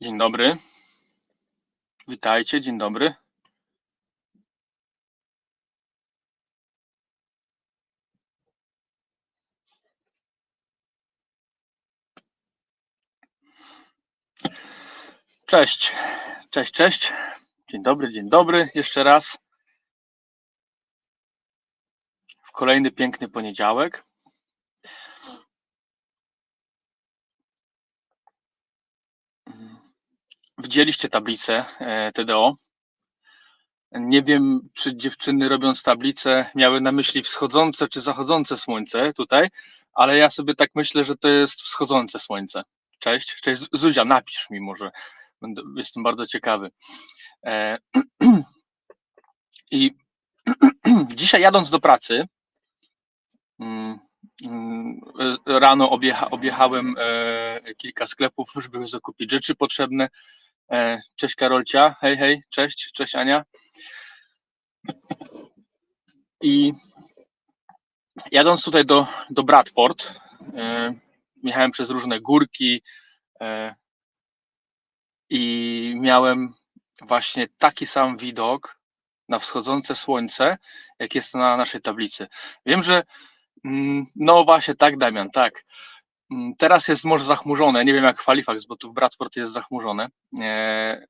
Dzień dobry. Witajcie, dzień dobry. Cześć, cześć, cześć. Dzień dobry, dzień dobry. Jeszcze raz. W kolejny piękny poniedziałek. Widzieliście tablicę e, TDO. Nie wiem, czy dziewczyny robiąc tablicę miały na myśli wschodzące czy zachodzące słońce tutaj, ale ja sobie tak myślę, że to jest wschodzące słońce. Cześć, cześć Zuzia, napisz mi może. Jestem bardzo ciekawy. E, I dzisiaj jadąc do pracy, mm, mm, rano objecha, objechałem e, kilka sklepów, żeby zakupić rzeczy potrzebne. E, cześć Karolcia, hej, hej, cześć, cześć Ania. I jadąc tutaj do, do Bradford, e, jechałem przez różne górki e, i miałem właśnie taki sam widok na wschodzące słońce, jak jest na naszej tablicy. Wiem, że mm, no właśnie tak, Damian, tak. Mm, Teraz jest może zachmurzone. Nie wiem jak Halifax, bo tu w Bradford jest zachmurzone e,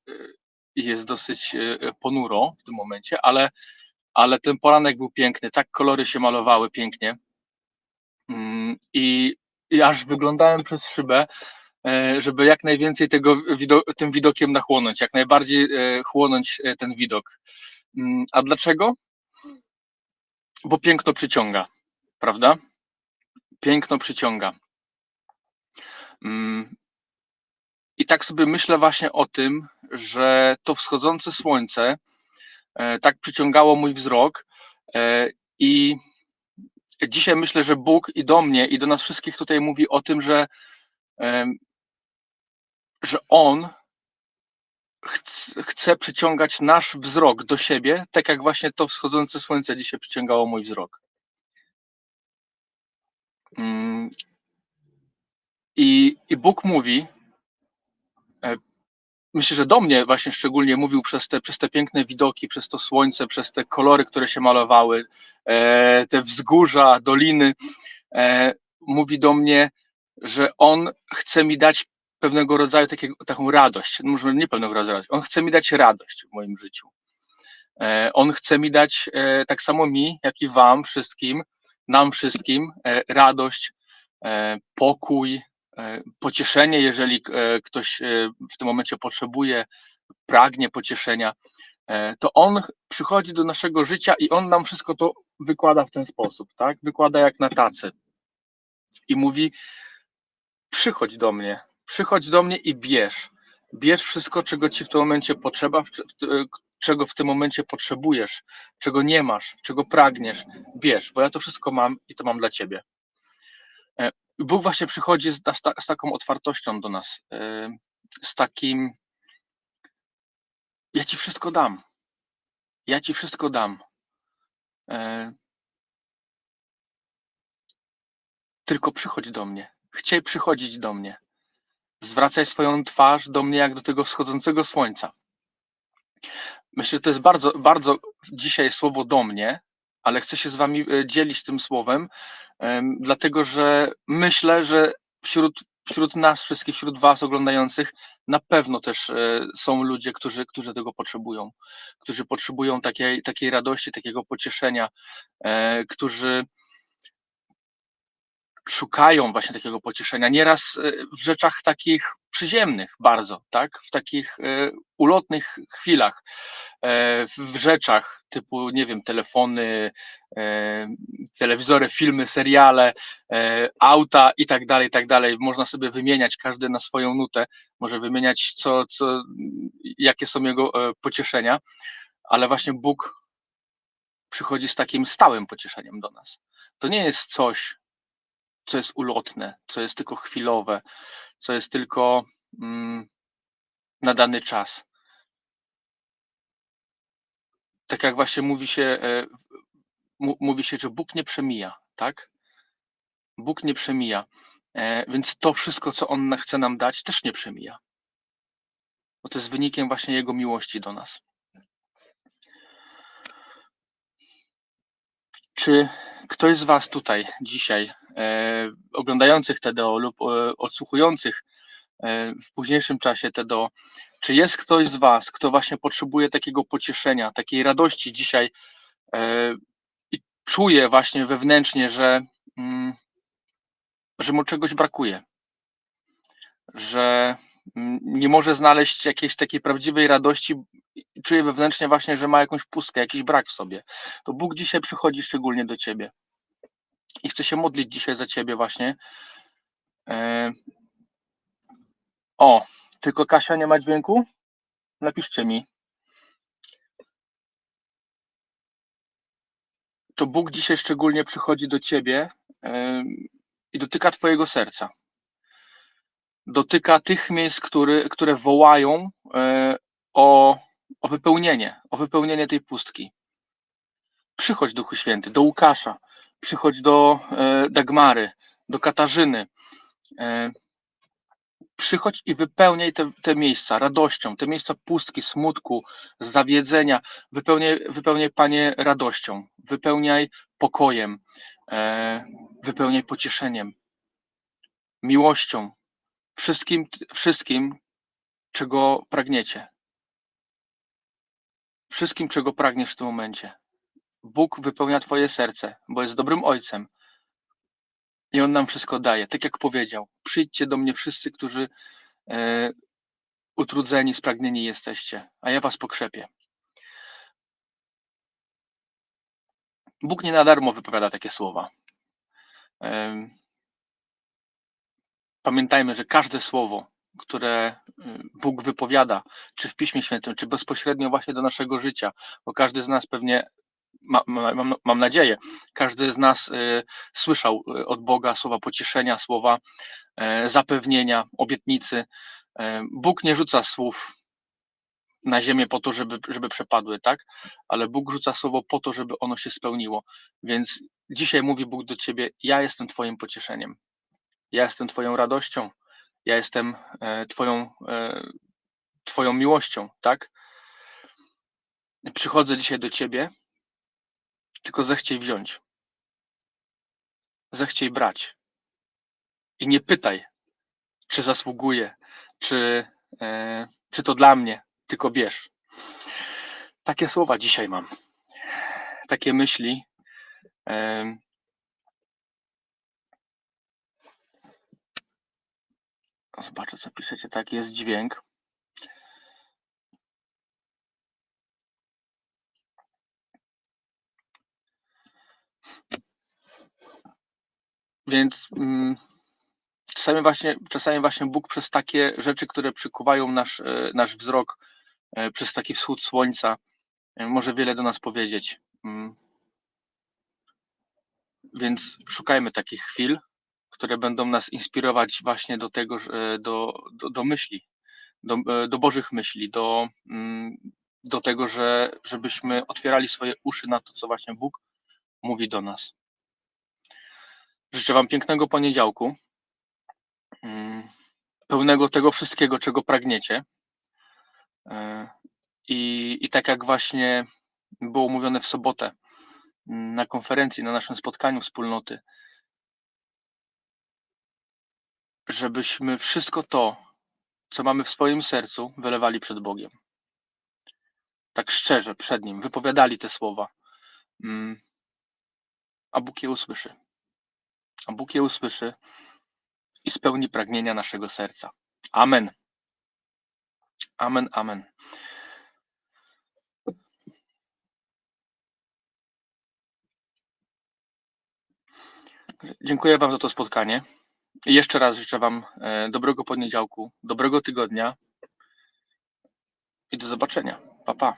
i jest dosyć e, ponuro w tym momencie, ale, ale ten poranek był piękny. Tak kolory się malowały pięknie. Mm, I, i aż wyglądałem przez szybę, e, żeby jak najwięcej tego tym widokiem nachłonąć, jak najbardziej e, chłonąć e, ten widok. Mm, A dlaczego? Bo piękno przyciąga, prawda? Piękno przyciąga. Mm. I tak sobie myślę właśnie o tym, że to wschodzące słońce e, tak przyciągało mój wzrok e, i dzisiaj myślę, że Bóg i do mnie i do nas wszystkich tutaj mówi o tym, że, że On chc- chce przyciągać nasz wzrok do siebie, tak jak właśnie to wschodzące słońce dzisiaj przyciągało mój wzrok. I, i Bóg mówi, e, myślę, że do mnie właśnie szczególnie mówił przez te, przez te piękne widoki, przez to słońce, przez te kolory, które się malowały, e, te wzgórza, doliny. E, mówi do mnie, że On chce mi dać pewnego rodzaju taką radość. Może nie pewnego rodzaju radość. On chce mi dać radość w moim życiu. On chce mi dać tak samo mi, jak i Wam wszystkim, nam wszystkim radość, pokój, pocieszenie, jeżeli e, ktoś e, w tym momencie potrzebuje, pragnie pocieszenia, e, to On przychodzi do naszego życia i On nam wszystko to wykłada w ten sposób, tak? Wykłada jak na tacy i mówi: Przychodź do mnie, przychodź do mnie i bierz. Bierz wszystko, czego ci w tym momencie potrzeba, czego w tym momencie potrzebujesz, czego nie masz, czego pragniesz. Bierz, bo ja to wszystko mam i to mam dla ciebie. Bóg właśnie przychodzi z, z, ta- z taką otwartością do nas, z takim: Ja ci wszystko dam. Ja ci wszystko dam. Tylko przychodź do mnie. Chciej przychodzić do mnie. Zwracaj swoją twarz do mnie jak do tego wschodzącego słońca. Myślę, że to jest bardzo, bardzo dzisiaj słowo do mnie, ale chcę się z wami e, dzielić tym słowem, em, dlatego że myślę, że wśród, wśród nas wszystkich, wśród was oglądających, na pewno też e, są ludzie, którzy, którzy tego potrzebują, którzy potrzebują takiej, takiej radości, takiego pocieszenia, e, którzy szukają właśnie takiego pocieszenia, nieraz e, w rzeczach takich przyziemnych bardzo, tak? W takich e, ulotnych chwilach, e, w- rzeczach typu, nie wiem, telefony, telewizory, filmy, seriale, auta i tak dalej, i tak dalej. Można sobie wymieniać każdy na swoją nutę, może wymieniać co, co, jakie są jego pocieszenia, ale właśnie Bóg przychodzi z takim stałym pocieszeniem do nas. To nie jest coś, co jest ulotne, co jest tylko chwilowe, co jest tylko mm, na dany czas. Tak jak właśnie mówi się, e, mówi się, że Bóg nie przemija, tak? Bóg nie przemija, e, więc to wszystko, co On chce nam dać, też nie przemija. bo to jest wynikiem właśnie Jego miłości do nas. Czy ktoś z Was tutaj dzisiaj, oglądających TDO lub e, odsłuchujących e, w późniejszym czasie TDO, czy jest ktoś z Was, kto właśnie potrzebuje takiego pocieszenia, takiej radości dzisiaj e, i czuje właśnie wewnętrznie, że, mm, że mu czegoś brakuje, że mm, nie może znaleźć jakiejś takiej prawdziwej radości, czuje wewnętrznie właśnie, że ma jakąś pustkę, jakiś brak w sobie, to Bóg dzisiaj przychodzi szczególnie do Ciebie i chce się modlić dzisiaj za Ciebie właśnie. E, O, tylko Kasia nie ma dźwięku? Napiszcie mi. To Bóg dzisiaj szczególnie przychodzi do ciebie em, i dotyka twojego serca. Dotyka tych miejsc, które, które wołają e, o, o wypełnienie, o wypełnienie tej pustki. Przychodź Duchu Święty, do Łukasza, przychodź do e, Dagmary, do Katarzyny. E, przychodź i wypełniaj te, te miejsca radością, te miejsca pustki, smutku, zawiedzenia. Wypełniaj, wypełniaj Panie, radością, wypełniaj pokojem, e, wypełniaj pocieszeniem, miłością, wszystkim, wszystkim, czego pragniecie. Wszystkim, czego pragniesz w tym momencie. Bóg wypełnia Twoje serce, bo jest dobrym Ojcem. I On nam wszystko daje. Tak jak powiedział, przyjdźcie do mnie wszyscy, którzy e, utrudzeni, spragnieni jesteście, a ja was pokrzepię. Bóg nie na darmo wypowiada takie słowa. Em, Pamiętajmy, że każde słowo, które y, Bóg wypowiada, czy w Piśmie Świętym, czy bezpośrednio właśnie do naszego życia, bo każdy z nas pewnie, ma, ma, mam, mam nadzieję, każdy z nas y, słyszał y, od Boga słowa pocieszenia, słowa e, zapewnienia, obietnicy. E, Bóg nie rzuca słów na ziemię po to, żeby, żeby przepadły, tak? Ale Bóg rzuca słowo po to, żeby ono się spełniło. Więc dzisiaj mówi Bóg do ciebie: Ja jestem Twoim pocieszeniem. Ja jestem Twoją radością. Ja jestem e, Twoją, twoją miłością, tak? Przychodzę dzisiaj do Ciebie, tylko zechciej wziąć. Zechciej brać. I nie pytaj, czy zasługuję, czy, e, czy to dla mnie, tylko bierz. Takie słowa dzisiaj mam. Takie myśli. Em, Zobaczę, co piszecie. Tak, jest dźwięk. Więc mm, czasami właśnie, czasami właśnie Bóg przez takie rzeczy, które przykuwają nasz, e, nasz wzrok, e, przez taki wschód słońca, e, może wiele do nas powiedzieć. Mm. Więc szukajmy takich chwil, które będą nas inspirować właśnie do tego, do, do, do myśli, do, do Bożych myśli, do, mm, do tego, że, żebyśmy otwierali swoje uszy na to, co właśnie Bóg mówi do nas. Życzę Wam pięknego poniedziałku, mm, pełnego tego wszystkiego, czego pragniecie. E, I, I tak jak właśnie było mówione w sobotę mm, na konferencji, na naszym spotkaniu wspólnoty, żebyśmy wszystko to, co mamy w swoim sercu, wylewali przed Bogiem. Tak szczerze, przed Nim, wypowiadali te słowa. Mm, A Bóg je usłyszy. A Bóg je usłyszy i spełni pragnienia naszego serca. Amen. Amen, amen. Dziękuję Wam za to spotkanie. I jeszcze raz życzę Wam e, dobrego poniedziałku, dobrego tygodnia i do zobaczenia. Pa, pa.